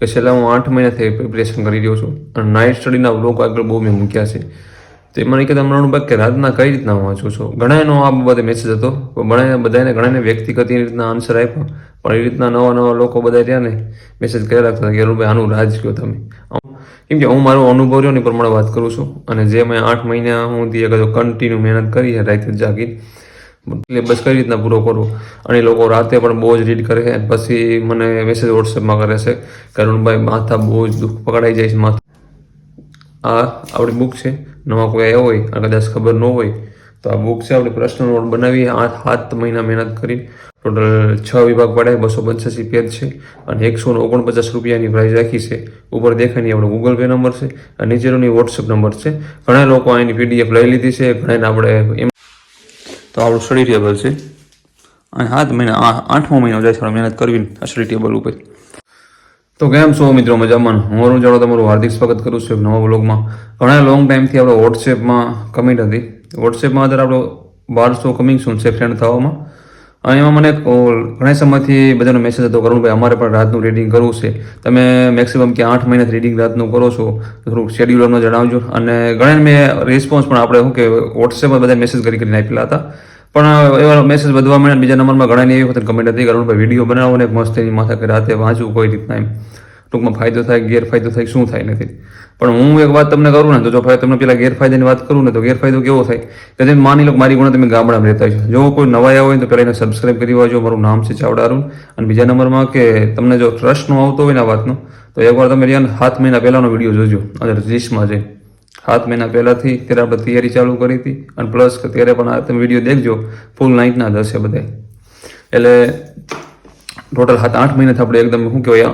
કે છેલ્લા હું આઠ મહિનાથી પ્રિપરેશન કરી રહ્યો છું. અને નાઇટ સ્ટડીના બ્લોગ આગળ બહુ મેં મૂક્યા છે. તો એમાં કહેતા મને અનુભવ કે રાતના કઈ રીતના વાંચો છો? ઘણાનો આ બાબતે મેસેજ હતો. ઘણા બધાને ઘણાને વ્યક્તિગત એ રીતના આન્સર આપ્યા. પણ એ રીતના નવા નવા લોકો બધા રહ્યા ને મેસેજ કર્યા રાખતા કે, અરુણભાઈ, આનું રાજ કયો તમે? કેમ કે હું મારો અનુભવ રહ્યો ને પ્રમાણે વાત કરું છું. અને જે મેં આઠ મહિના હું કન્ટિન્યુ મહેનત કરી, રાતે જાગી. સિલેબસ કઈ રીતના પૂરો કરવો અને એ લોકો રાતે પણ બહુ જ રીડ કરે છે પછી મને મેસેજ વોટ્સએપમાં કરે છે કે અરુણભાઈ માથા બહુ જ દુઃખ પકડાઈ જાય છે માથા. આ આપણી બુક છે. નવા કોઈ આવ્યા હોય અને કદાચ ખબર ન હોય, તો આ બુક છે. આપણે પ્રશ્ન નોટ બનાવી આઠ, સાત મહિના મહેનત કરી ટોટલ છ વિભાગ પડે બસો પંચ્યાસી પેજ છે અને એકસો ઓગણપચાસ રૂપિયાની પ્રાઇસ રાખી છે. ઉપર દેખાય નહીં આપણો ગૂગલ પે નંબર છે અને નીચેનો વોટ્સએપ નંબર છે. ઘણા લોકો આની પીડીએફ લઈ લીધી છે. ઘણાને આપણે એમ તો આપણું સ્ટડી ટેબલ છે. અને સાત મહિના આઠમો મહિનો જાય છે મહેનત કરવી સ્ટડી ટેબલ ઉપર. તો કેમ છો મિત્રો મજામાં? હું અરુણ જાડો તમારું હાર્દિક સ્વાગત કરું છું નવા બ્લોગમાં ઘણા લોંગ ટાઈમથી આપણે વોટ્સએપમાં કમેન્ટ હતી. વોટ્સએપમાં અત્યારે આપણો બારસો કમિંગ શું છે ફ્રેન્ડ થવામાં. અને એમાં મને ઘણા સમયથી બધાનો મેસેજ હતો કરુણભાઈ અમારે પણ રાતનું રીડિંગ કરવું છે. તમે મેક્સિમમ કે આઠ મહિનાથી રીડિંગ રાતનું કરો છો. થોડુંક થોડુંક અમને જણાવજો. અને ઘણા મેં રિસ્પોન્સ પણ આપણે શું કે વોટ્સએપમાં બધા મેસેજ કરી કરીને આપેલા હતા. પણ એવા મેસેજ વધવા માંડ્યા બીજા નંબરમાં ઘણાની એવી વખત કમેન્ટ હતી કરુણભાઈ વીડિયો બનાવો ને મસ્ત એની માથા કે રાતે વાંચવું કોઈ રીતના એમ. ટૂંકમાં ફાયદો થાય ગેરફાયદો થાય શું થાય નથી. પણ હું એક વાત તમને કરું ને, તો જો તમને પેલા ગેરફાયદાની વાત કરું ને, તો ગેરફાયદો કેવો થાય? કે જેમ માની લો મારી ગુણ તમે ગામડામાં રહેતા છો જો કોઈ નવા આવ્યા હોય ને, તો પહેલાં એને સબસ્ક્રાઇબ કરી વાજો મારું નામ છે ચાવડા અને બીજા નંબરમાં કે તમને જો ટ્રસ્ટનો આવતો હોય ને આ વાતનો, તો એકવાર તમે રહ્યા સાત મહિના પહેલાંનો વીડિયો જોજો. અને લિસ્ટમાં જઈ. સાત મહિના પહેલાંથી ત્યારે આપણે તૈયારી ચાલુ કરી હતી. અને પ્લસ કે ત્યારે પણ આ તમે વીડિયો દેખજો ફૂલ નાઇટના દસે બધા એટલે ટોટલ સાત આઠ મહિનાથી આપણે એકદમ, શું કહેવાય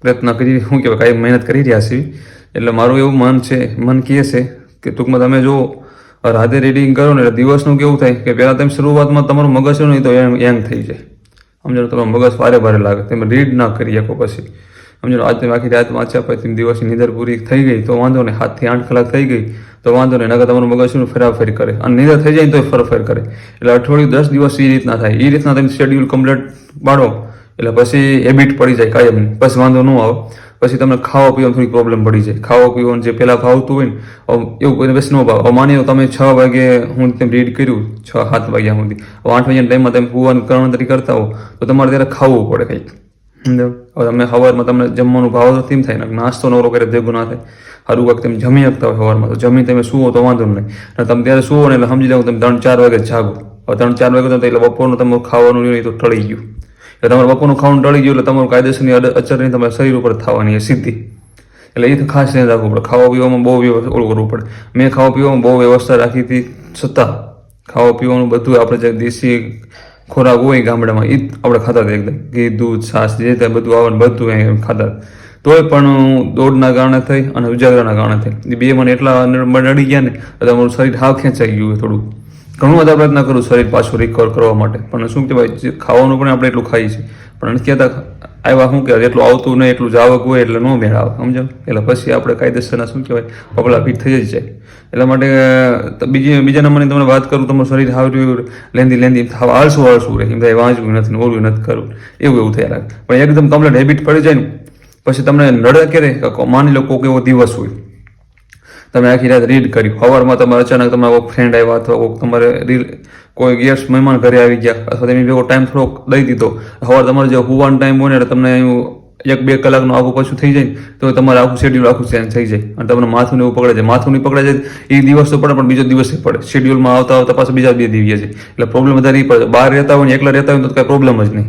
પ્રયત્ન કરી, શું કહેવાય, કાંઈ મહેનત કરી રહ્યા છીએ. એટલે મારું એવું મન છે, મન કહે છે કે ટૂંકમાં તમે જો રાતે રીડિંગ કરો ને એટલે દિવસનું કેવું થાય કે પહેલાં તમે શરૂઆતમાં તમારું મગજ છે ને તો યંગ થઈ જાય. સમજો તમારું મગજ ભારે ભારે લાગે. તમે રીડ ના કરી શકો પછી. સમજો આજ તમે આખી રાત વાંચ્યા પછી દિવસની નીંદર પૂરી થઈ ગઈ તો વાંધો નહીં, સાતથી આઠ કલાક થઈ ગઈ તો વાંધો નહીં નગર તમારું મગજ શું ફેરાફેર કરે. અને નીંદર થઈ જાય તો ફરફેર કરે. એટલે અઠવાડિયું દસ દિવસ એ રીતના થાય. એ રીતના તમે શેડ્યુલ કમ્પ્લીટ પાડો. એટલે પછી હેબિટ પડી જાય કાયમ. પછી વાંધો ન આવે. પછી તમને ખાવા પીવામાં થોડી પ્રોબ્લેમ પડી જાય. ખાવા પીવાનું જે પહેલાં ભાવતું હોય ને એવું કોઈને ન ભાવ માની તમે છ વાગે હું તેમ રીડ કર્યું, છ, સાત વાગ્યા સુધી. આઠ વાગ્યાના ટાઈમમાં તમે પૂવાનું તરીકે કરતા હો તો તમારે ત્યારે ખાવું પડે કંઈક. હવે તમે સવારમાં તમને જમવાનું ભાવ તો તેમ થાય ને નાસ્તો નવરો કરે ભેગું ના થાય. સારું વખત તમે જમી શકતા હોય સવારમાં, તો જમી તમે સુવો તો વાંધો નહીં. અને તમે ત્યારે સુવો ને એટલે સમજી જાઓ તમે ત્રણ ચાર વાગે જાગો. હવે ત્રણ ચાર વાગે તો એટલે બપોરનું તમારું ખાવાનું નહીં તો ટળી ગયું. એટલે તમારું બપોરનું ખાવાનું ટળી ગયું એટલે તમારું કાયદેસરની અચરની તમારા શરીર ઉપર થવાની સીધી એટલે એ ખાસ ધ્યાન રાખવું પડે. ખાવા પીવામાં બહુ ઓળું કરવું પડે. મેં ખાવા પીવામાં બહુ વ્યવસ્થા રાખી હતી છતાં ખાવા પીવાનું બધું આપણે જે દેશી ખોરાક હોય ગામડામાં એ આપણે ખાતા હતા એકદમ. ઘી, દૂધ, છાશ, જે તે બધું આવે બધું ખાતા તોય પણ દોડના કારણે થઈ અને ઉજાગરાના કારણે થઈ. એ બે મને એટલા નડ- ગયા ને તમારું શરીર હાવ ખેંચાઈ ગયું થોડું ઘણું બધા પ્રયત્ન કરું શરીર પાછું રિકવર કરવા માટે. પણ શું કહેવાય ખાવાનું પણ આપણે એટલું ખાઈએ છીએ. પણ નથી કહેતા આવ્યા શું કહેવાય એટલું આવતું નહીં એટલું જાવક હોય એટલે ન મેળ આવે સમજો એટલે પછી આપણે કાયદેસરના શું કહેવાય, પગલા ફીટ થઈ જ જાય. એટલા માટે બીજી, બીજા નંબરની તમને વાત કરું તમારું શરીર હાવ લેંદી લેંદી હાવ આળસું આળસું રહે. એમ થાય, વાંચવું નથી ઓળવું નથી કરવું એવું એવું થયા રાખે. પણ એકદમ કમ્પ્લેટ હેબિટ પડી જાય ને, પછી તમને નડે કે માની લો કોઈક એવો દિવસ હોય. તમે આખી રાત રીડ કર્યું હવારમાં તમારે અચાનક તમારા કોઈ ફ્રેન્ડ આવ્યા અથવા કોઈક તમારે રીલ કોઈ ગેસ્ટ મહેમાન ઘરે આવી ગયા અથવા તમે ભેગો ટાઈમ થોડોક દઈ દીધો. સવારે તમારે જે હુવાનો ટાઈમ હોય ને તમને અહીં એક બે કલાકનું આખું પાછું થઈ જાય તો તમારે આખું શેડ્યુલ આખું ચેન્જ થઈ જાય અને તમને માથું ને એવું પકડે છે માથું નહીં પકડે છે એ દિવસ તો પડે, પણ બીજો દિવસે પડે. શેડ્યુલમાં આવતા આવતા પાછા બીજા બે દિવસ. છે એટલે પ્રોબ્લેમ વધારે નહીં પડે. બહાર રહેતા હોય ને એકલા રહેતા હોય તો કાંઈ પ્રોબ્લેમ જ નહીં.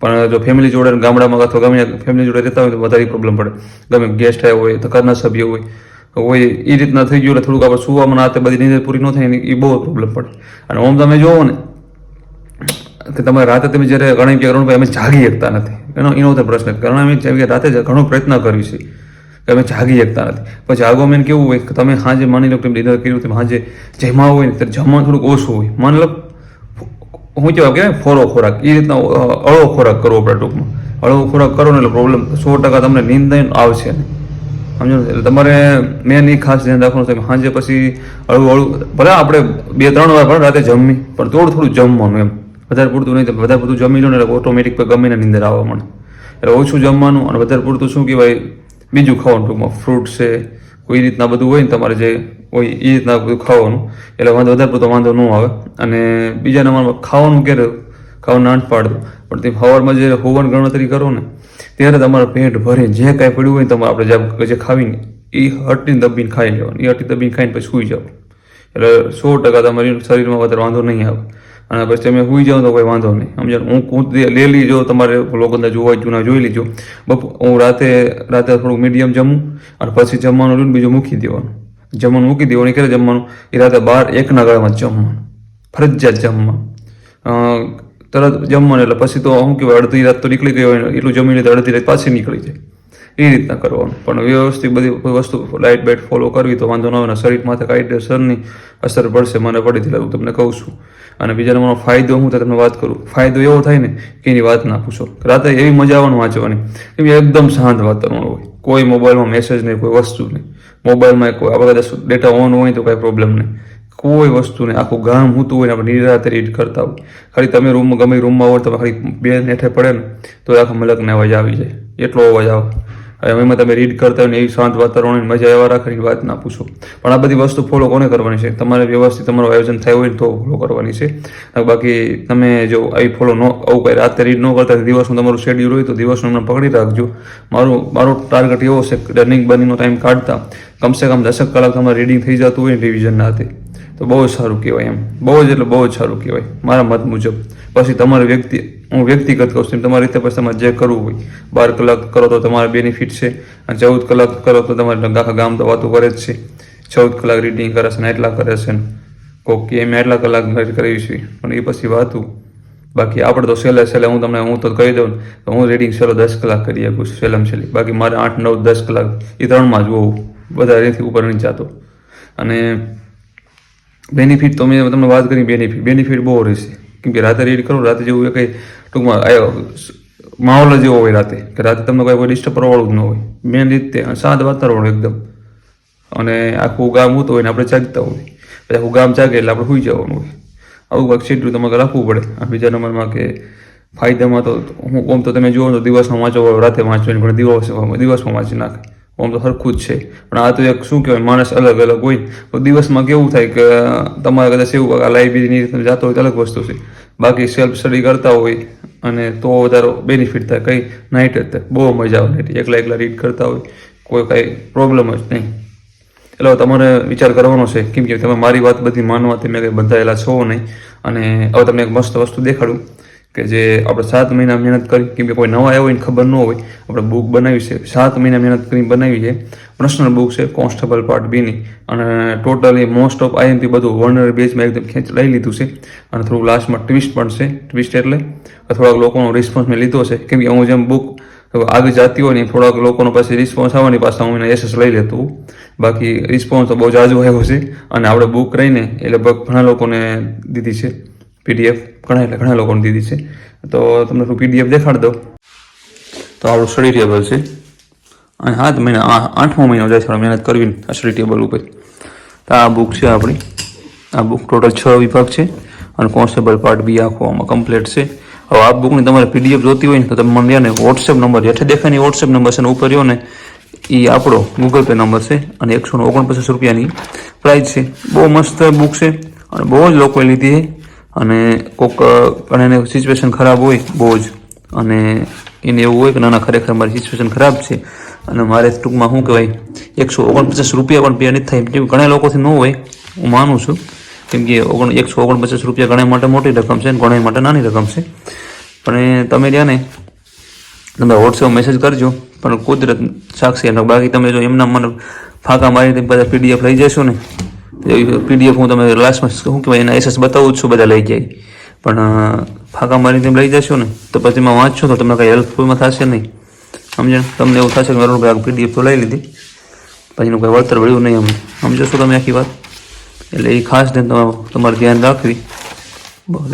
પણ જો ફેમિલી જોડે ગામડામાં અથવા ગમે ફેમિલી જોડે રહેતા હોય તો વધારે પ્રોબ્લેમ પડે. ગમે ગેસ્ટ આવ્યો હોય તો ઘરના સભ્યો હોય હોય એ રીતના થઈ ગયું એટલે થોડુંક આપણે સુવામાં ના બધી નીંદર પૂરી ન થાય એ બહુ પ્રોબ્લેમ પડે. અને ઓમ તમે જોવો ને, કે તમે રાતે તમે જ્યારે ગણાય કે અરુણભાઈ અમે જાગી શકતા નથી. એનો એનો તો પ્રશ્ન. કારણ અમે જેમ કે રાતે ઘણો પ્રયત્ન કર્યું છે કે અમે જાગી શકતા નથી. પછી જાગવા મેન કેવું હોય કે તમે સાંજે માની લો કે ડિનર કર્યું તમે સાંજે જમવા હોય ને, ત્યારે જમવાનું થોડુંક ઓછું હોય. માની લો, હું કહેવાય કે ફોરો ખોરાક. એ રીતના અળો ખોરાક કરવો પડે ટૂંકમાં. અળો ખોરાક કરો ને એટલે પ્રોબ્લેમ સો ટકા તમને નીંદ આવશે નહીં. સમજો? એટલે તમારે મેન એ ખાસ ધ્યાન રાખવાનું છે કે સાંજે પછી હળવું હળવું, ભલે આપણે બે ત્રણ વાર પણ રાતે જમી, પણ થોડું થોડું જમવાનું એમ. વધારે પૂરતું નહીં વધારે પૂરતું જમી લો ને એટલે ઓટોમેટિક ગમીને નીંદર આવવા મળે એટલે ઓછું જમવાનું અને વધારે પૂરતું શું કહેવાય? બીજું ખાવાનું, ટૂંકમાં ફ્રૂટ છે, કોઈ રીતના બધું હોય ને તમારે જે હોય એ રીતના બધું ખાવાનું. એટલે વાંધો, વધારે પૂરતો વાંધો ન આવે. અને બીજા નંબરમાં ખાવાનું ક્યારે? ખાવાનું નાંટ પાડતું પણ તે સવારમાં જે હોવાની ગણતરી કરો ને ત્યારે તમારું પેટ ભરીને જે કાંઈ પડ્યું હોય તમારે આપણે જે ખાવીને, એ હટીને દબીને ખાઈ લેવાનું. એ હટી દબીને ખાઈને પછી સૂઈ જાઓ. એટલે સો ટકા તમારી શરીરમાં વધારે વાંધો નહીં આવે. અને પછી તમે સુઈ જાઓ તો કોઈ વાંધો નહીં. સમજણ હું કૂદ લે લીજો, તમારે લોકોને જોવા જૂના જોઈ લીજો. બપ, હું રાતે રાતે થોડુંક મીડિયમ જમું અને પછી જમવાનું લઈને બીજું મૂકી દેવાનું. જમવાનું મૂકી દેવાનું. ક્યારે જમવાનું? એ રાતે બાર, એકના ગાળામાં જમવાનું. ફરજિયાત જમવાનું. તરત જમવાનું એટલે પછી તો શું કહેવાય અડધી રાત તો નીકળી ગઈ હોય, એટલું જમી લીધું, અડધી રાત પાછી નીકળી જાય. એ રીતના કરવાનું. પણ વ્યવસ્થિત બધી કોઈ વસ્તુ ડાયટ બાઇટ ફોલો કરવી તો વાંધો ન આવે શરીર માથે કાયદેસરની અસર પડશે, મને પડી હતી હું તમને કહું છું. અને બીજા નંબરનો ફાયદો હું તમને વાત કરું. ફાયદો એવો થાય ને કે એની વાત ના પૂછો. રાતે એવી મજા આવવાનું વાંચવાની. કેમ એકદમ શાંત વાતાવરણ હોય. કોઈ મોબાઈલમાં મેસેજ નહીં, કોઈ વસ્તુ નહીં. મોબાઈલમાં કોઈ આપણે કદાચ ડેટા ઓન હોય તો કાંઈ પ્રોબ્લેમ નહીં. કોઈ વસ્તુ નહીં આખું ગામ હોતું હોય ને આપણે નિરાતે રીડ કરતા હોય. ખાલી તમે રૂમમાં ગમે રૂમમાં હોય તમે ખાલી બે નેઠે પડે ને, તો આખા મલકને અવાજ આવી જાય. એટલો અવાજ આવે. એમાં તમે રીડ કરતા હોય ને એવી શાંત વાતાવરણની મજા એવા રાખવાની વાત ના પૂછો. પણ આ બધી વસ્તુ ફોલો કોને કરવાની છે? તમારે વ્યવસ્થિત તમારું આયોજન થાય હોય તો ફોલો કરવાની છે. બાકી તમે જો આવી ફોલો ન, આવું કંઈ રાતે રીડ ન કરતા દિવસનું તમારું શેડ્યુલ હોય તો દિવસનું અમને પકડી રાખજો. મારું, મારો ટાર્ગેટ એવો છે રનિંગ બનીનો ટાઈમ કાઢતા. કમસે કમ દસક કલાક તમારે રીડિંગ થઈ જતું હોય ને રિવિઝન હાથે. તો બહુ સારું કહેવાય એમ. બહુ જ એટલે બહુ જ સારું કહેવાય, મારા મત મુજબ. પછી તમારે વ્યક્તિ, હું વ્યક્તિગત કહું છું તમારી રીતે પછી તમારે જે કરવું હોય. બાર કલાક કરો તો તમારે બેનિફિટ છે, અને ચૌદ કલાક કરો તો તમારે આખા ગામ તો વાતો કરે જ છે. ચૌદ કલાક રીડિંગ કરે છે ને એટલા કરે છે ને. કોક કે એમ એટલા કલાક કરવી છે, પણ એ પછી વાતું. બાકી આપણે તો છેલ્લે છેલ્લે હું તમને, હું તો કહી દઉં તો હું રીડિંગ છેલ્લો દસ કલાક કરી શકું છું છેલ્લામાં છેલ્લી. બાકી મારે આઠ, નવ, દસ કલાક એ ત્રણમાં જ હોવું. બધા એથી ઉપર નહીં જતો. અને બેનિફિટ તો મેં તમને વાત કરી બેનિફિટ બેનિફિટ બહુ રહેશે. કેમ કે રાતે રીડ કરો, રાતે જેવું કંઈ ટૂંકમાં માહોલ જ એવો હોય રાતે, કે રાતે તમને કોઈ કોઈ ડિસ્ટર્બ કરવાવાળું જ ન હોય. મેન રીતે શાંત વાતાવરણ એકદમ. અને આખું ગામ હોતું હોય ને આપણે જાગતા હોય. પછી આખું ગામ જાગે એટલે આપણે સુઈ જવાનું હોય. આવું કાંઈક શેડ્યુલ તમારે રાખવું પડે. આ બીજા નંબરમાં કે ફાયદામાં તો હું કોમ તો તમે જુઓ તો દિવસમાં વાંચો, રાતે વાંચો પણ દિવસ દિવસમાં વાંચી નાખે. ઓમ તો સરખું જ છે. પણ આ તો એક શું કહેવાય, માણસ અલગ અલગ હોય. તો દિવસમાં કેવું થાય કે તમારે કદાચ એવું આ લાઇબ્રેરીની રીતે જતો હોય તો અલગ વસ્તુ છે. બાકી સેલ્ફ સ્ટડી કરતા હોય અને તો વધારે બેનિફિટ થાય. કંઈ નાઇટ જ બહુ મજા આવે નાઇટ એકલા એકલા રીડ કરતા હોય. કોઈ કાંઈ પ્રોબ્લેમ જ નહીં. એટલે તમારે વિચાર કરવાનો છે, કેમ કે તમે મારી વાત બધી માનવા તમે કંઈ બંધાયેલા છો નહીં. અને હવે તમને એક મસ્ત વસ્તુ દેખાડું. કે જે આપણે સાત મહિના મહેનત કરી, કેમ કે કોઈ નવા આવ્યો હોય ખબર ન હોય, આપણે બુક બનાવી છે. સાત મહિના મહેનત કરીને બનાવી છે. પર્સનલ બુક છે કોન્સ્ટેબલ પાર્ટ બીની અને ટોટલી મોસ્ટ ઓફ આઈએમપી બધું વર્નર બેઝમાં એકદમ ખેંચ, લઈ લીધું છે. અને થોડુંક લાસ્ટમાં ટ્વિસ્ટ પણ છે. ટ્વિસ્ટ એટલે થોડાક લોકોનો રિસ્પોન્સ મેં લીધો છે. કેમ કે હું જેમ બુક આગળ જતી હોય ને થોડાક લોકોનો પાસે રિસ્પોન્સ આવવાની પાસે હું એને એસેસ લઈ લેતું બાકી રિસ્પોન્સ તો બહુ જાજો આવ્યો છે. અને આપણે બુક રહીને એ લગભગ ઘણા લોકોને દીધી છે. પીડીએફ ઘણા એટલે ઘણા લોકોને દીધી છે. તો તમને હું પીડીએફ દેખાડી દઉં. તો આપણું સ્ટડી ટેબલ છે. અને સાત મહિના આઠમો મહિનો જાય છે મહેનત કરવી આ સ્ટડી ટેબલ ઉપર. તો આ બુક છે આપણી. આ બુક ટોટલ છ વિભાગ છે. અને કોન્સ્ટેબલ પાર્ટ બી આખો આમાં કમ્પ્લીટ છે. હવે આ બુકની તમારે પીડીએફ જોતી હોય ને તો તમે મને ને વોટ્સએપ નંબર હેઠે દેખાય ને વોટ્સએપ નંબર છે ને ઉપર રહ્યો ને એ આપણો ગૂગલ પે નંબર છે. અને એકસો ઓગણપચાસ રૂપિયાની પ્રાઇસ છે. બહુ મસ્ત બુક છે. અને બહુ જ લોકોએ લીધી છે. અને પણ એને સિચ્યુએશન ખરાબ હોય બહુ જ. અને એને એવું હોય કે ના ના ખરેખર મારી સિચ્યુએશન ખરાબ છે. અને મારે ટૂંકમાં શું કહેવાય, એકસો ઓગણપચાસ રૂપિયા પણ પે નથી થાય. કેમ ઘણા લોકોથી ન હોય, હું માનું છું. કેમ કે ઓગણ, એકસો ઓગણપચાસ રૂપિયા ઘણા માટે મોટી રકમ છે અને ઘણા માટે નાની રકમ છે. પણ તમે રહ્યા ને, તમે વોટ્સએપ મેસેજ કરજો. પણ કુદરત સાક્ષી અને બાકી તમે જો એમના મને ફાંકા મારીને બધા પીડીએફ લઈ જશો ને પીડીએફ હું તમે લાસ્ટમાં શું કહેવાય એના એસએસ બતાવું છું, બધા લઈ જાય. પણ ફાંકા મારીને તેમ લઈ જશો ને, તો પછી એમાં વાંચશો તો તમને કંઈ હેલ્પફુલમાં થશે નહીં. સમજણ તમને એવું થશે કે મારું ભાઈ પીડીએફ તો લઈ લીધી. પછી એનું કંઈ વળતર વળ્યું નહીં અમને. સમજો છો તમે આખી વાત? એટલે એ ખાસ ધ્યાન તમારું તમારું ધ્યાન રાખવી.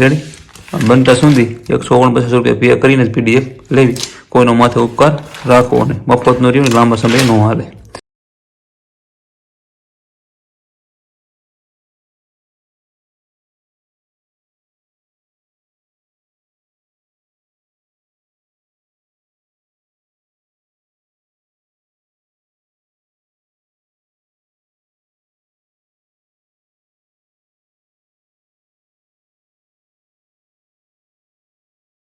રેડી બનતા સુધી એકસો ઓગણપચાસ રૂપિયા પે, કરીને જ પીડીએફ લેવી. કોઈનો માથે ઉપકાર રાખવો અને મફતનો રહ્યું લાંબા સમય ન હાલે